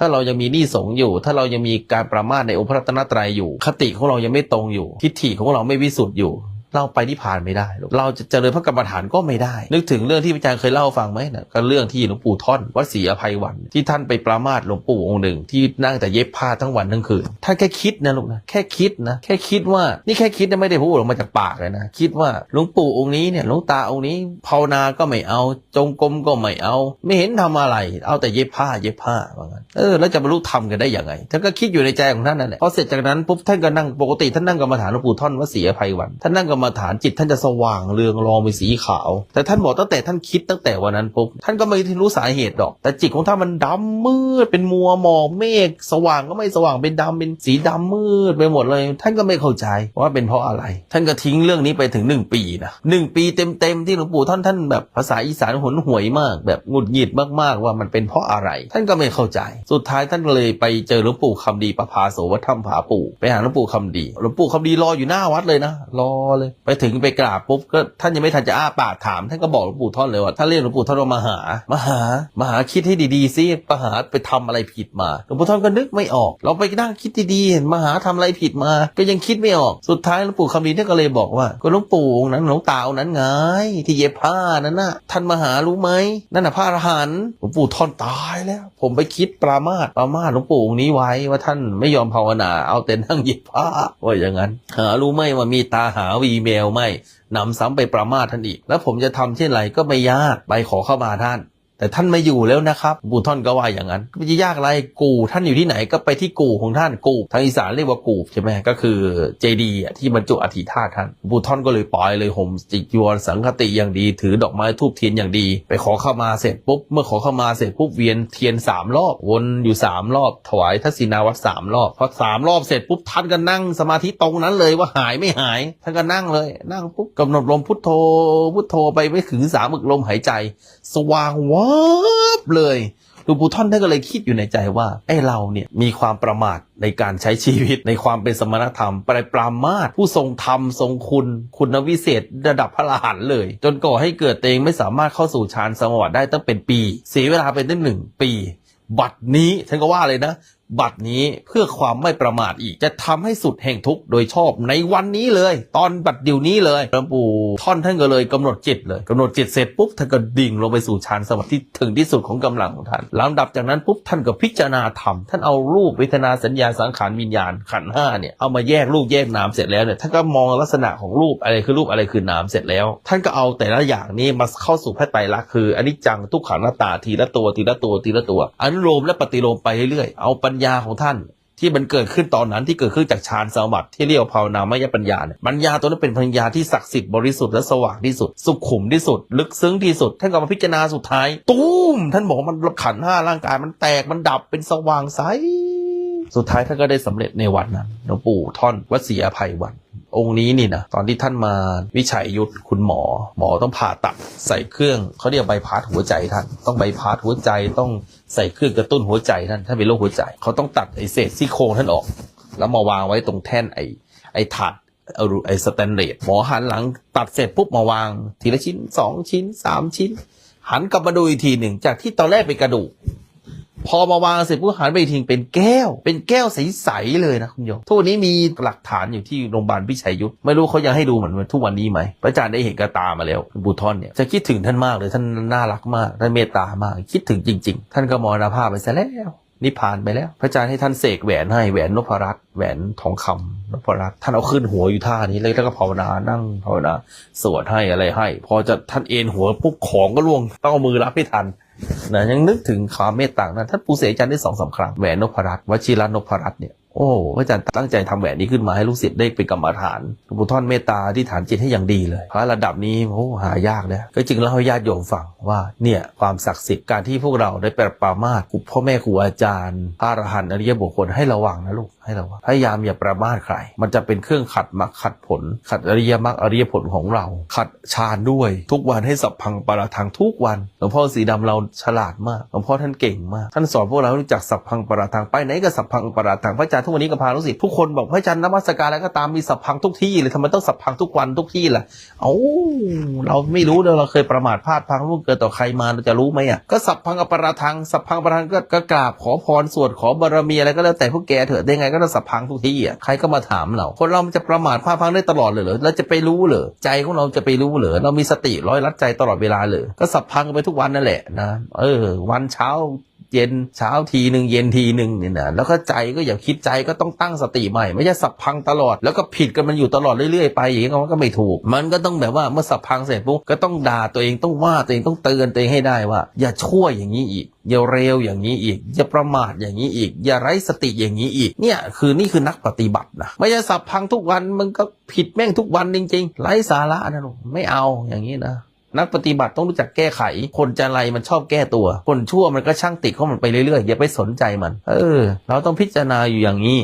ถ้าเรายังมีหนี้สงอยู่ ถ้าเรายังมีการประมาทในองค์พระรัตนตรัยอยู่ คติของเรายังไม่ตรงอยู่ ทิฏฐิของเราไม่วิสุทธิ์อยู่ เราไปนิพพานไม่ได้หรอกเราจะเจริญพระกรรมฐานก็ไม่ได้ นึกถึงเรื่องที่อาจารย์เคยเล่าให้ฟังไหมนะก็เรื่องที่หลวงปู่ท่อนวัดศรีอภัยวัน ที่ท่านไปประมาทหลวงปู่องค์หนึ่ง ที่นั่งแต่เย็บผ้าทั้งวันทั้งคืนท่านแค่คิดนะลูกนะแค่คิดนะแค่คิดว่านี่แค่คิดนะไม่ได้พูดออกมาจากปากเลยนะคิดว่าหลวงปู่องค์นี้เนี่ยหลวงตาองค์นี้ภาวนาก็ไม่เอา จงกรมก็ไม่เอา ไม่เห็นทำอะไร เอาแต่เย็บผ้าเย็บผ้าว่างั้นเออแล้วจะบรรลุธรรมกันได้ยังไงท่านก็คิดอยู่ในใจของท่านนั่นแหละพอเสร็จจากนั้นปุ๊บท่านก็นั่งปกติท่านนั่งกรรมฐานหลวงปู่ท่อนวัดศรีอภัยวันท่านนั่งกรรมฐานจิตท่านจะสว่างเรืองรองเป็นสีขาว แต่ท่านบอกตั้งแต่ท่านคิดตั้งแต่วันนั้นปุ๊บท่านก็ไม่รู้สาเหตุดอก แต่จิตของท่านมันดำมืดเป็นมัวหมอกเมฆสว่างก็ไม่สว่างเป็นดำเป็นสีดำมืดไปหมดเลย ท่านก็ไม่เข้าใจว่าเป็นเพราะอะไร ท่านก็ทิ้งเรื่องนี้ไปถึงหนึ่งปีนะหนึ่งปีเต็มๆที่หลวงปู่ท่านท่านแบบภาษาอีสานหนหวยมาก แบบหงุดหงิดมากๆว่ามันเป็นเพราะอะไร ท่านก็ไม่เข้าใจ สุดท้ายท่านเลยไปเจอหลวงปู่คำดีประภาโสวัดถ้ำผาปู่ไปหาหลวงปู่คำดีหลวงปู่คำดีรออยู่หน้าวัดเลยนะรอเลยไปถึงไปกราบปุ๊บก็ท่านยังไม่ทันจะอ้าปากถาม ท่านก็บอกหลวงปู่ท่อนเลยว่าถ้านเรียกหลวงปู่ท่อนว่ามาหามาหามาหาคิดให้ดีๆซิมาหาไปทำอะไรผิดมาหลวงปู่ท่อนก็นึกไม่ออก เราไปนั่งคิดดีๆเห็นมาหาทำอะไรผิดมา ก็ยังคิดไม่ออกสุดท้ายหลวงปู่คำดีท่านก็เลยบอกว่าก็หลวงปู่นั้นหลวงตาว์นั้นไงที่เย็บผ้านั้นน่ะท่านมาหารู้ไหมนั่นน่ะพระอรหันต์หลวงปู่ท่อนตายแล้ว ผมไปคิดปรามาสปรามาสหลวงปู่องค์นี้ไว้ว่าท่านไม่ยอมภาวนาเอาแต่นั่งเย็บผ้าว่าอย่างนั้น หารู้ไหมว่ามีตาหาวีีเมลไมหนำซ้ำไปประมาทท่านอีก แล้วผมจะทำเช่นไรก็ไม่ยากไปขอเข้ามาท่าน แต่ท่านไม่อยู่แล้วนะครับปู่ท่อนก็ว่าอย่างนั้นไม่จะยากอะไรกู่ท่านอยู่ที่ไหนก็ไปที่กู่ของท่านกู่ทางอีสานเรียกว่ากู่ใช่ไหมก็คือเจดีย์ที่บรรจุอธิธาตุท่านปู่ท่อนก็เลยปล่อยเลยห่มจิกยวนสังคติอย่างดี ถือดอกไม้ทูบเทียนอย่างดี ไปขอเข้ามาเสร็จปุ๊บเมื่อขอเข้ามาเสร็จปุ๊บเวียนเทียนสามรอบวนอยู่สามรอบ ถวายทักษิณาวัตรสามรอบพอสามรอบเสร็จปุ๊บท่านก็นั่งสมาธิตรงนั้นเลยว่าหายไม่หาย ท่านก็นั่งเลย นั่งปุ๊บกำหนดลมพุทโธพุทโธไปไม่ถึงสามอึกลมหายใจ สว่างวับเลยหลวงปู่ท่อนท่านก็เลยคิดอยู่ในใจว่าไอ้เราเนี่ยมีความประมาทในการใช้ชีวิตในความเป็นสมณธรรมไปปรามาทผู้ทรงธรรมทรงคุณคุณวิเศษระดับพระอรหันต์เลย จนก่อให้เกิดเองไม่สามารถเข้าสู่ฌานสมาบัติได้ตั้งเป็นปี เสียเวลาไปตั้งหนึ่งปี บัดนี้ฉันก็ว่าเลยนะ บัดนี้เพื่อความไม่ประมาทอีกจะทำให้สุดแห่งทุกข์โดยชอบในวันนี้เลย ตอนบัดเดี๋ยวนี้เลยหลวงปู่ท่อนท่านก็เลยกำหนดจิตเลยกำหนดจิตเสร็จปุ๊บท่านก็ดิ่งลงไปสู่ฌานสมาธิที่ถึงที่สุดของกำลังของท่านลำดับจากนั้นปุ๊บท่านก็พิจารณาธรรมท่านเอารูปเวทนาสัญญาสังขารวิญญาณขันห้าเนี่ยเอามาแยกรูปแยกนามเสร็จแล้วเนี่ยท่านก็มองลักษณะของรูปอะไรคือรูปอะไรคือนามเสร็จแล้ว ท่านก็เอาแต่ละอย่างนี้มาเข้าสู่พระไตรลักษณ์คืออนิจจังทุกขังหน้าตาทีละตัวทีละตัวทีละตัว อนุโลมและปฏิโลมไปเรื่อยๆเอาปัญญาของท่านที่มันเกิดขึ้นตอนนั้นที่เกิดขึ้นจากฌานสมาบัติที่เรียกว่าภาวนามยปัญญาเนี่ยปัญญาตัวนั้นเป็นปัญญาที่ศักดิ์สิทธิ์บริสุทธิ์และสว่างที่สุด สุขุมที่สุด ลึกซึ้งที่สุดท่านก็มาพิจารณาสุดท้ายตุ้ม ท่านบอกมันขันห้าร่างกายมันแตกมันดับเป็นสว่างใสสุดท้ายท่านก็ได้สำเร็จในวันนั้นหลวงปู่ท่อนวัดศรีอภัยวัน องค์นี้นี่นะตอนที่ท่านมาวิชัยยุทธคุณหมอ หมอต้องผ่าตัดใส่เครื่องเขาเรียกใบพาสหัวใจท่านต้องใบพาสหัวใจต้องใส่เครื่องกระตุ้นหัวใจท่านท่านเป็นโรคหัวใจเขาต้องตัดไอเศษซี่โครงท่านออก แล้วมาวางไว้ตรงแท่นไอไอถาดเอาไอสแตนเลสหมอหันหลังตัดเสร็จปุ๊บมาวาง ทีละชิ้นสองชิ้นสามชิ้น หันกลับมาดูอีกทีหนึ่งจากที่ตอนแรกเป็นกระดูก พอมาวางเสร็จปุ๊บหันไปอีกทีเป็นแก้ว เป็นแก้วใสๆเลยนะคุณโยมทุกวันนี้มีหลักฐานอยู่ที่โรงพยาบาลพิชัยยุทธไม่รู้เขายังให้ดูเหมือนทุกวันนี้ไหมพระอาจารย์ได้เห็นกระตามาแล้วบุทอนเนี่ยจะคิดถึงท่านมากเลยท่านน่ารักมากท่านเมตตามากคิดถึงจริง ๆ ท่านก็มรณภาพไปซะแล้วนิพพานไปแล้ว พระอาจารย์ให้ท่านเสกแหวนให้แหวนนพรัตน์แหวนทองคำนพรัตน์ท่านเอาขึ้นหัวอยู่ท่านี้เลยแล้วก็ภาวนานั่งภาวนาสวดให้อะไรให้ พอจะท่านเอ็นหัวปุ๊บของก็ล่วงต้องเอามือรับให้ทัน นะยังนึกถึงความเมตตานะท่านปูเสจันได้สองสาครั้งแหวนนพรัตน์วชิรนพรัตน์เนี่ย โอ้พระอาจารย์ตั้งใจทำแหวนนี้ขึ้นมาให้ลูกศิษย์ได้เป็นกรรมฐานหลวงปู่ท่อนเมตตาที่ฐานจิตให้อย่างดีเลยพระระดับนี้โอ้หายากนะก็จึงเล่าให้ญาติโยมฟังว่าเนี่ยความศักดิ์สิทธิ์การที่พวกเราได้ไปปรามาสครูพ่อแม่ครูอาจารย์พระอรหันต์อริยบุคคลให้ระวังนะลูกให้ระวังพยายามอย่าประมาทใคร มันจะเป็นเครื่องขัดมรรคขัดผล ขัดอริยมรรคอริยผลของเรา ขัดฌานด้วย ทุกวันให้สัพพังปราทังทุกวันหลวงพ่อสีดำเราฉลาดมากหลวงพ่อท่านเก่งมากท่านสอนพวกเราให้รู้จักสัพพังปราทังไปไหนก็สัพพังปราทังพระอาจารย์ทุกวันนี้กับพาลูกศิษย์ทุกคนบอกพระอาจารย์นมัสการแล้วก็ตามมีสัพพังทุกที่เลยทำไมต้องสัพพังทุกวันทุกที่ล่ะเอ้าเราไม่รู้เลยเราเคยประมาทพลาดพังล่วงเกินต่อใครมาเราจะรู้ไหมอะก็สัพพังอปราทังสัพพังอปราทังก็ก็กราบขอพรสวดขอบารมีอะไรก็แล้วแต่พวกแกเถอะได้ไงก็ต้องสัพพังทุกที่อะใครก็มาถามเราคนเรามันจะประมาทพลาดพังได้ตลอดเลยเหรอเราจะไปรู้เหรอใจของเราจะไปรู้เหรอเรามีสติร้อยรัดใจตลอดเวลาเลยก็สัพพังไปทุกวันนั่นแหละนะเออ วันเช้า เย็นเช้าทีหนึ่งเย็นทีหนึ่งเนี่ยนะแล้วก็ใจก็อย่าคิดใจก็ต้องตั้งสติใหม่ ไม่ใช่สับพังตลอดแล้วก็ผิดกันมันอยู่ตลอดเรื่อยๆไปอย่างนี้มันก็ไม่ถูก มันก็ต้องแบบว่าเมื่อสับพังเสร็จปุ๊บก็ต้องด่าตัวเองต้องว่าตัวเองต้องเตือนตัวเองให้ได้ว่า อย่าชั่วอย่างนี้อีกอย่าเร็วอย่างนี้อีก อย่าประมาทอย่างนี้อีก อย่าไร้สติอย่างนี้อีก เนี่ยคือนี่คือนักปฏิบัตินะไม่ใช่สับพังทุกวันมันก็ผิดแม่งทุกวันจริง ๆ ไร้สาระนะลูกไม่เอาอย่างนี้นะ นักปฏิบัติต้องรู้จักแก้ไข คนจะอะไรมันชอบแก้ตัว คนชั่วมันก็ช่างติดของมันไปเรื่อยๆอย่าไปสนใจมัน เออ เราต้องพิจารณาอยู่อย่างนี้